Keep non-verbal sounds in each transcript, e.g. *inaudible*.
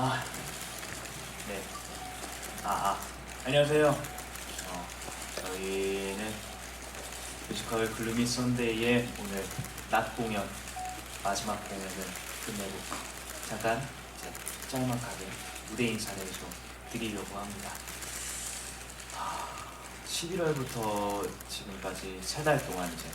아, 네. 아, 아. 안녕하세요. 어, 저희는 뮤지컬 글루미 썬데이의 오늘 낮 공연, 마지막 공연을 끝내고 잠깐 이제 짤막하게 무대 인사를 좀 드리려고 합니다. 아, 11월부터 지금까지 세 달 동안 이제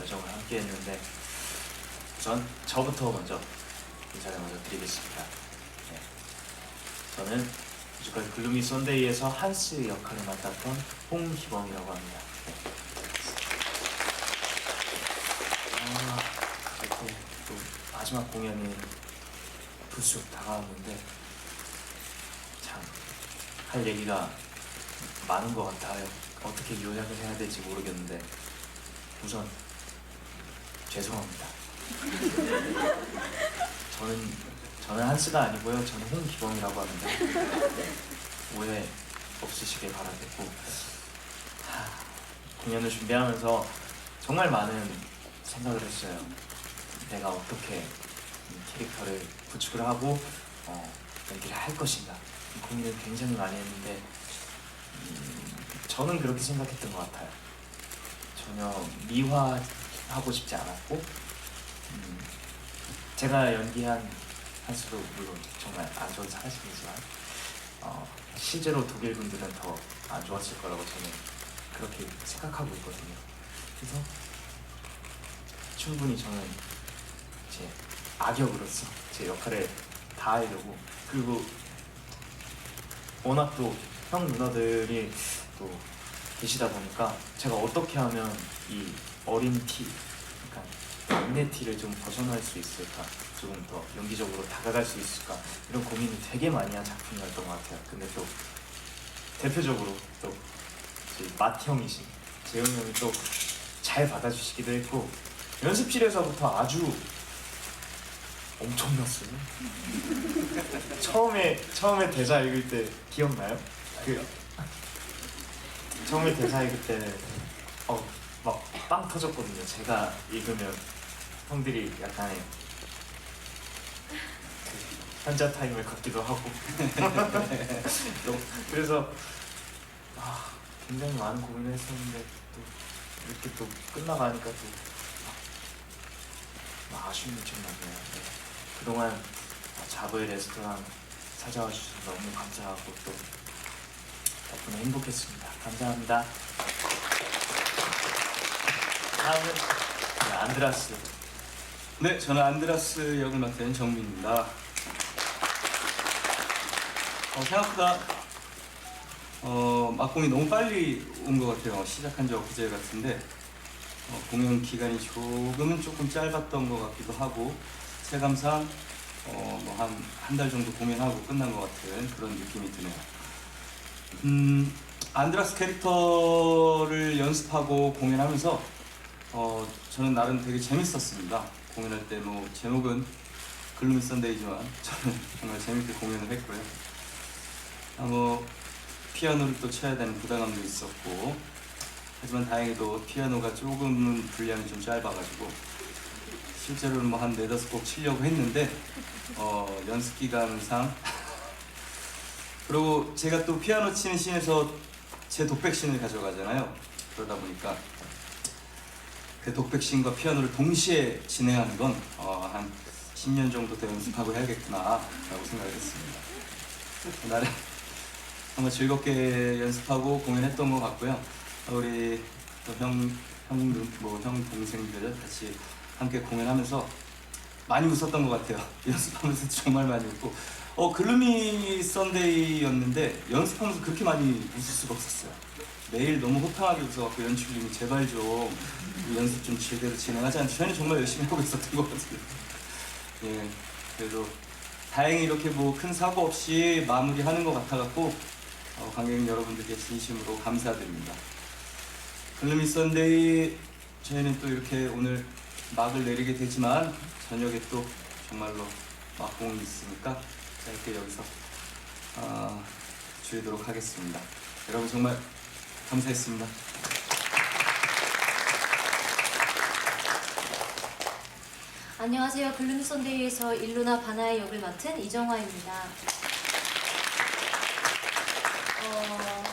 여정을 함께 했는데 우선 저부터 먼저 인사를 먼저 드리겠습니다. 네. 저는 뮤지컬 글루미 썬데이에서 한스 역할을 맡았던 홍희범이라고 합니다. 네. 아, 이렇게 또 마지막 공연이 불쑥 다가왔는데 참 할 얘기가 많은 것 같아요. 어떻게 요약을 해야 될지 모르겠는데 우선 죄송합니다. *laughs* 저는 저는 한스가 아니고요. 저는 홍기범이라고 하는데 *laughs* 오해 없으시길 바라겠고 하, 공연을 준비하면서 정말 많은 생각을 했어요. 내가 어떻게 이 캐릭터를 구축을 하고 어, 연기를 할 것인가 이 고민을 굉장히 많이 했는데 음, 저는 그렇게 생각했던 것 같아요. 전혀 미화하고 싶지 않았고 음, 제가 연기한 한수도 물론 정말 안 좋은 사실이지만 어, 실제로 독일 분들은 더 안 좋았을 거라고 저는 그렇게 생각하고 있거든요. 그래서 충분히 저는 제 악역으로서 제 역할을 다 하려고 그리고 워낙 또 형 누나들이 또 계시다 보니까 제가 어떻게 하면 이 어린 티, 막내 티를 좀 벗어날 수 있을까 조금 더 연기적으로 다가갈 수 있을까 이런 고민을 되게 많이 한 작품이었던 것 같아요. 근데 또 대표적으로 또 마티 형이신 재영 형이 또 잘 받아주시기도 했고 연습실에서부터 아주 엄청났어요. *laughs* 처음에 처음에 대사 읽을 때 기억나요? 그 처음에 대사 읽을 때는 어막 빵 터졌거든요. 제가 읽으면 형들이 약간의 그 현자 타임을 갖기도 하고 *laughs* 또 그래서 아, 굉장히 많은 고민을 했었는데 또 이렇게 또 끝나가니까 또 아, 아쉬움이 좀 나네요. 네. 그동안 자부의 레스토랑 찾아와 주셔서 너무 감사하고 또 덕분에 행복했습니다. 감사합니다. 다음은 네, 안드라스. 네, 저는 안드라스 역을 맡은 정민입니다. 어, 생각보다 어, 막공이 너무 빨리 온 것 같아요. 시작한 지 엊그제 같은데 어, 공연 기간이 조금은 조금 짧았던 것 같기도 하고 체감상 어, 뭐 한 한 달 정도 공연하고 끝난 것 같은 그런 느낌이 드네요. 음, 안드라스 캐릭터를 연습하고 공연하면서 어, 저는 나름 되게 재밌었습니다. 공연할 때 뭐 제목은 글루미 썬데이지만 저는 정말 재밌게 공연을 했고요. 아, 뭐 피아노를 또 쳐야 되는 부담감도 있었고 하지만 다행히도 피아노가 조금은 분량이 좀 짧아가지고 실제로는 뭐 한 네다섯 곡 치려고 했는데 어, 연습 기간상 *laughs* 그리고 제가 또 피아노 치는 씬에서 제 독백신을 가져가잖아요. 그러다 보니까 그 독백신과 피아노를 동시에 진행하는 건 어, 한 10년 정도 더 연습하고 해야겠구나라고 생각을 했습니다. 나름 정말 즐겁게 연습하고 공연했던 것 같고요. 우리 형, 형, 뭐, 형 동생들 같이 함께 공연하면서 많이 웃었던 것 같아요. *laughs* 연습하면서 정말 많이 웃고. 어, 글루미 썬데이였는데 연습하면서 그렇게 많이 웃을 수가 없었어요. 매일 너무 호탕하게 웃어갖고 연출님이 제발 좀 연습 좀 제대로 진행하지 않죠. 저는 정말 열심히 하고 있었던 것 같아요. 예, 그래도 다행히 이렇게 뭐 큰 사고 없이 마무리하는 것 같아갖고 어, 관객 여러분들께 진심으로 감사드립니다. 글루미 썬데이 저희는 또 이렇게 오늘 막을 내리게 되지만 저녁에 또 정말로 막공이 있으니까 짧게 여기서 어, 줄이도록 하겠습니다. 여러분 정말 감사했습니다. 안녕하세요. 글루미 선데이에서 일루나 바나의 역을 맡은 이정화입니다. 어,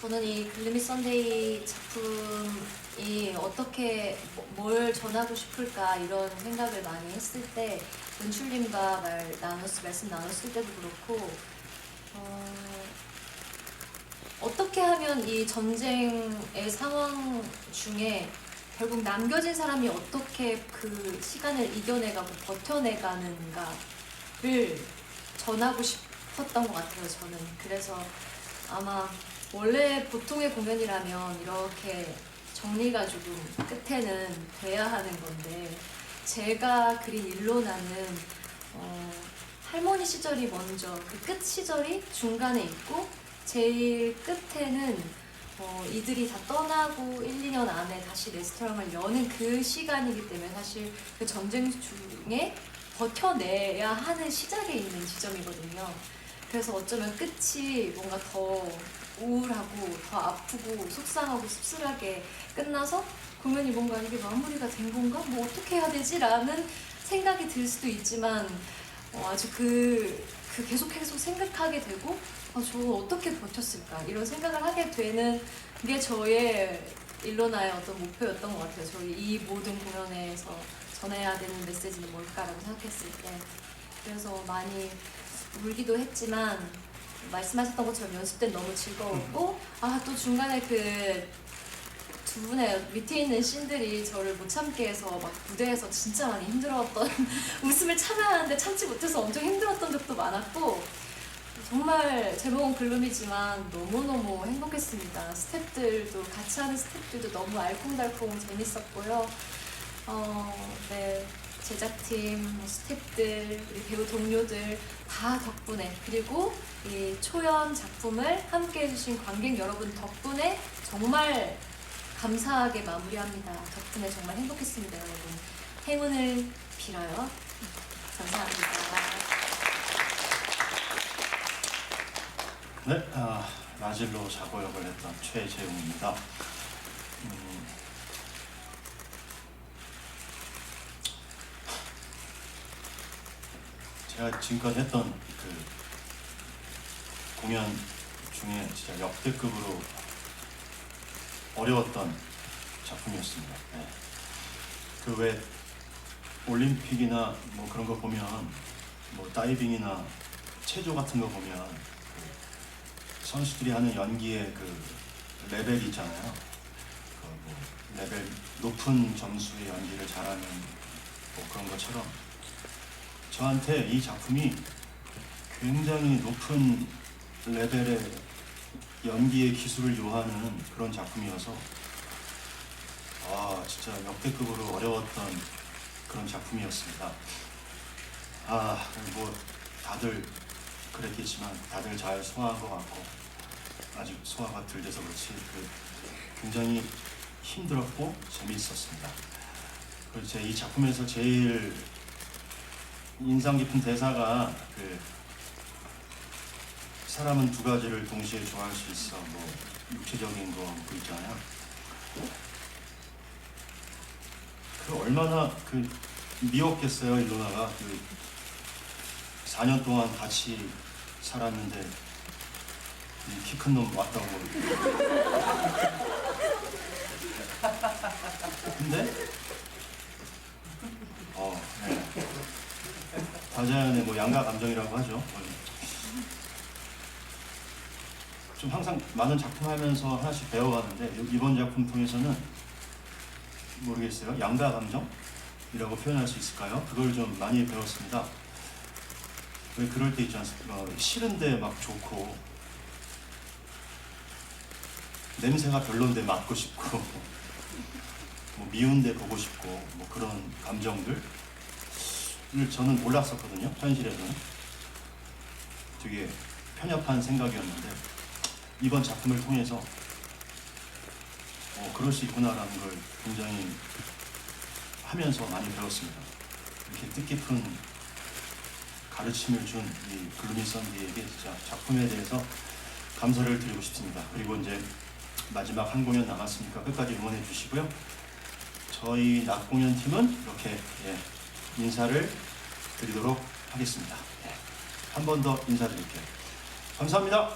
저는 이 글루미 선데이 작품이 어떻게 뭐- 뭘 전하고 싶을까 이런 생각을 많이 했을 때 은출님과 말 나눴 말씀 나눴을 때도 그렇고 어, 어떻게 하면 이 전쟁의 상황 중에 결국 남겨진 사람이 어떻게 그 시간을 이겨내가고 버텨내가는가를 전하고 싶었던 것 같아요, 저는. 그래서 아마 원래 보통의 공연이라면 이렇게 정리가 조금 끝에는 돼야 하는 건데 제가 그린 일로나는 어, 할머니 시절이 먼저 그 끝 시절이 중간에 있고 제일 끝에는 어, 이들이 다 떠나고 1, 2년 안에 다시 레스토랑을 여는 그 시간이기 때문에 사실 그 전쟁 중에 버텨내야 하는 시작에 있는 지점이거든요. 그래서 어쩌면 끝이 뭔가 더 우울하고 더 아프고 속상하고 씁쓸하게 끝나서 공연이 뭔가 이게 마무리가 된 건가? 뭐 어떻게 해야 되지? 라는 생각이 들 수도 있지만 어, 아주 그, 그 계속 계속 생각하게 되고 아, 저 어떻게 버텼을까? 이런 생각을 하게 되는 게 저의 일로나의 어떤 목표였던 것 같아요. 저희 이 모든 공연에서 전해야 되는 메시지는 뭘까라고 생각했을 때. 그래서 많이 울기도 했지만 말씀하셨던 것처럼 연습 때 너무 즐거웠고 아 또 중간에 그 두 분의 밑에 있는 씬들이 저를 못 참게 해서 막 무대에서 진짜 많이 힘들어했던 *laughs* 웃음을 참아야 하는데 참지 못해서 엄청 힘들었던 적도 많았고 정말 제목은 글룸이지만 너무너무 행복했습니다. 스태프들도 같이 하는 스태프들도 너무 알콩달콩 재밌었고요. 어, 네, 제작팀, 뭐 스태프들, 우리 배우 동료들 다 덕분에 그리고 이 초연 작품을 함께 해주신 관객 여러분 덕분에 정말 감사하게 마무리합니다. 덕분에 정말 행복했습니다, 여러분. 행운을 빌어요. 감사합니다. 네, 아, 라질로 자고 역을 했던 최재웅입니다. 음, 제가 지금까지 했던 그 공연 중에 진짜 역대급으로 어려웠던 작품이었습니다. 네. 그외 올림픽이나 뭐 그런 거 보면 뭐 다이빙이나 체조 같은 거 보면 그 선수들이 하는 연기의 그 레벨이 있잖아요. 그뭐 레벨 높은 점수의 연기를 잘하는 뭐 그런 것처럼 저한테 이 작품이 굉장히 높은 레벨의 연기의 기술을 요하는 그런 작품이어서 아 진짜 역대급으로 어려웠던 그런 작품이었습니다. 아 뭐 다들 그랬겠지만 다들 잘 소화한 것 같고 아직 소화가 덜 돼서 그렇지 그 굉장히 힘들었고 재미있었습니다. 그리고 제 이 작품에서 제일 인상 깊은 대사가 그 사람은 두 가지를 동시에 좋아할 수 있어 뭐 육체적인 거그 있잖아요. 그 얼마나 그 미웠겠어요 일로나가 그 4년 동안 같이 살았는데 키 큰 놈 왔다고. 근데 어, 네. 다자연의 뭐 양가 감정이라고 하죠. 좀 항상 많은 작품 하면서 하나씩 배워가는데 이번 작품 통해서는 모르겠어요. 양가 감정이라고 표현할 수 있을까요? 그걸 좀 많이 배웠습니다. 왜 그럴 때 있지 않습니까? 어, 싫은데 막 좋고 냄새가 별론데 맡고 싶고 뭐 미운데 보고 싶고 뭐 그런 감정들을 저는 몰랐었거든요 현실에서는. 되게 편협한 생각이었는데 이번 작품을 통해서 어, 그럴 수 있구나라는 걸 굉장히 하면서 많이 배웠습니다. 이렇게 뜻깊은 가르침을 준 이 글루미 선디에게 진짜 작품에 대해서 감사를 드리고 싶습니다. 그리고 이제 마지막 한 공연 남았으니까 끝까지 응원해 주시고요. 저희 낮 공연 팀은 이렇게 예, 인사를 드리도록 하겠습니다. 한번 더 인사드릴게요. 감사합니다.